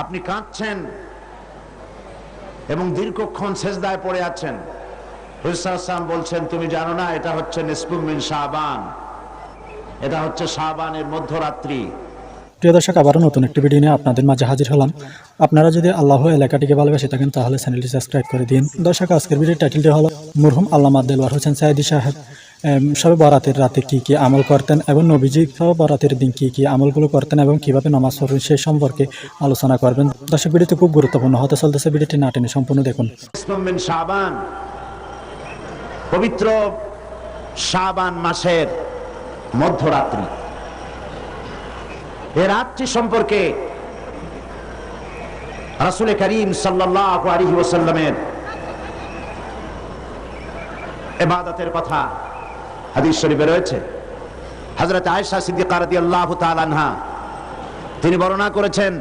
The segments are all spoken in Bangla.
আপনি কাঁদছেন এবং দীর্ঘক্ষণ শেষদায় পড়ে আছেন। হুসাম বলছেন, তুমি জানো না, এটা হচ্ছে নিসপুমিন শাহবান এটা হচ্ছে শাহবানের মধ্যরাত্রি। প্রিয় দর্শক, আবারও নতুন একটি ভিডিও নিয়ে আপনাদের মাঝে হাজির হলাম। আপনারা যদি আল্লাহ এলাকাটিকে ভালোবেসে থাকেন, তাহলে চ্যানেলটি সাবস্ক্রাইব করে দিন। দর্শক, আজকের ভিডিওর টাইটেলটি হলো মুরহুম আল্লামা দেলওয়ার হোসেন সাইদি সাহেব। শবে বরাতের রাতে কি কি আমল করতেন এবং নবীজি শবে বরাতের দিন কি কি আমলগুলো করতেন এবং কীভাবে নামাজ পড়বেন সেই সম্পর্কে আলোচনা করবেন। দর্শক ভিডিওতে খুব গুরুত্বপূর্ণ। হতে চলতেছে ভিডিওটি না টেনে সম্পূর্ণ দেখুন। নিসপুমিন পবিত্র শাহবান মাসের মধ্যরাত্রি। এ রাত্রি সম্পর্কে রাসুল করিম সাল্লাহ আলহি ওসাল্লামের এবাদতের কথা হাদিস শরীফে রয়েছে। হজরত আয়সা সিদ্দিকা রাদিয়াল্লাহু তাআলা আনহা, তিনি বর্ণনা করেছেন,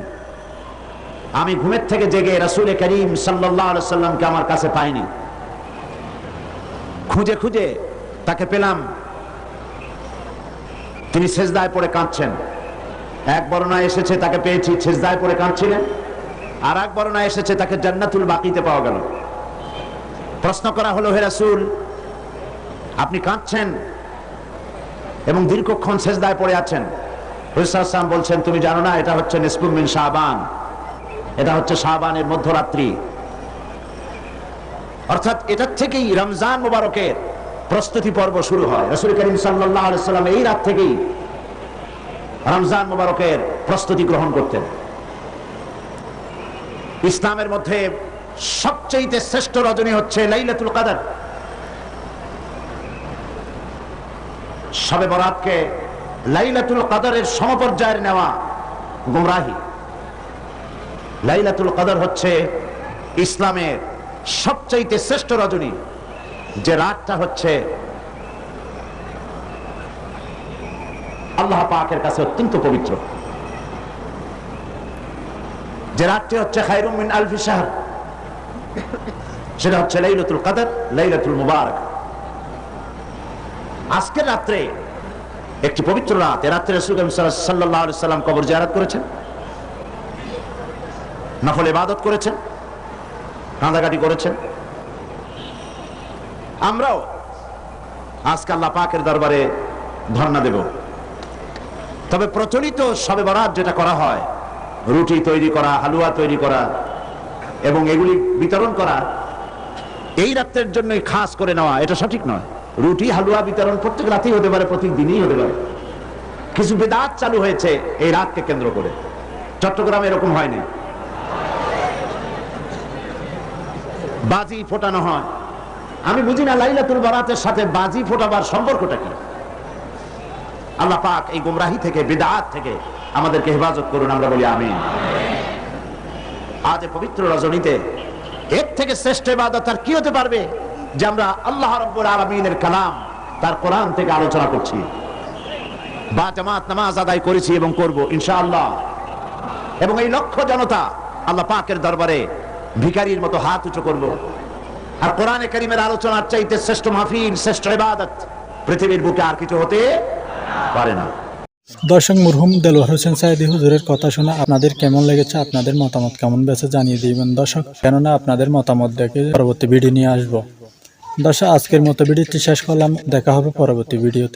আমি ঘুমের থেকে জেগে রাসুল করিম সাল্লাহ সাল্লামকে আমার কাছে পাইনি। খুঁজে খুঁজে তাকে পেলাম। তিনি সেজদায় পড়ে কাঁদছেন। এক বর্ণায় এসেছে, তাকে পেয়েছি, সেজদায় পড়ে কাঁদছিলেন। আর এক বর্ণায় এসেছে, তাকে জান্নাতুল বাকিতে পাওয়া গেল। প্রশ্ন করা হলো, হে রাসূল আপনি কাঁদছেন এবং দীর্ঘক্ষণ সেজদায় পড়ে আছেন। হুসাম বলছেন, তুমি জানো না, এটা হচ্ছে নিসপুমিন শাহবান এটা হচ্ছে শাহবানের মধ্যরাত্রি। অর্থাৎ এটার থেকেই রমজান মুবারকের প্রস্তুতি পর্ব শুরু হয়। রসুল করিম সাল্লাম এই রাত থেকেই রমজান মুবারকের প্রস্তুতি গ্রহণ করতেন। ইসলামের মধ্যে সবচেয়ে শ্রেষ্ঠ রজনী হচ্ছে লাইলাতুল কাদার। সবে বরাতকে লাইলাতুল কাদারের সমপর্যায়ের নেওয়া গুমরাহি। লাইলাতুল কাদার হচ্ছে ইসলামের সবচাইতে শ্রেষ্ঠ রজনী, যে রাতটা হচ্ছে আল্লাহ পাকের কাছে অত্যন্ত পবিত্র। যে রাতটি হচ্ছে খায়রুম মিন আলফি শাহর, সেটা হচ্ছে লাইলাতুল কাদার, লাইলাতুল মুবারক। আজকের রাত্রে, একটি পবিত্র রাত রাত্রে সাল্লাম কবর জিয়ারত করেছেন, নফল ইবাদত করেছেন কাঁদাকাটি করেছেন। আমরাও আজকে আল্লাহ পাকের দরবারে ধর্ণা দেব। তবে প্রচলিত সবে বরাত যেটা করা হয়, রুটি তৈরি করা, হালুয়া তৈরি করা, এবং এগুলি বিতরণ করা, এই রাত্রের জন্যই খাস করে নেওয়া, এটা সঠিক নয়। রুটি, হালুয়া বিতরণ প্রত্যেক রাতেই হতে পারে, প্রত্যেক দিনই হতে পারে। কিছু বেদাত চালু হয়েছে এই রাতকে কেন্দ্র করে। চট্টগ্রামে এরকম হয়নি। বাজি ফোটানো হয়। আমি বুঝি না, লাইলাতুল বারাতের সাথে বাজি ফোটাবার সম্পর্কটা কি? আল্লাহ পাক এই গুমরাহি থেকে, বেদাত থেকে আমাদেরকে হেফাজত করুন, আমরা বলি আমি আজ পবিত্র রজনীতে এর থেকে শ্রেষ্ঠ ইবাদত আর কি হতে পারবে? যে আমরা আল্লাহ রব্বুল আলমিনের কালাম, তার কোরআন থেকে আলোচনা করছি। বা জামাত নামাজ আদায় করেছি এবং করব, ইনশাআল্লাহ। এবং এই লক্ষ জনতা আল্লাহ পাকের দরবারে ভিখারির মতো হাত উঁচু করব। আর কোরআনে করিমের আলোচনার চাইতে শ্রেষ্ঠ মাহফিল, শ্রেষ্ঠ ইবাদত পৃথিবীর বুকে আর কিছু হতে পারে না। দর্শক মুরহুম, দেলোয়ার হোসেন সাইদি হুজুরের কথা শুনে আপনাদের কেমন লেগেছে, আপনাদের মতামত কেমন বেছে জানিয়ে দিবেন দর্শক। কেননা আপনাদের মতামত দেখে পরবর্তী ভিডিও নিয়ে আসব। দর্শক আজকের মতো ভিডিওটি শেষ করলাম। দেখা হবে পরবর্তী ভিডিওতে।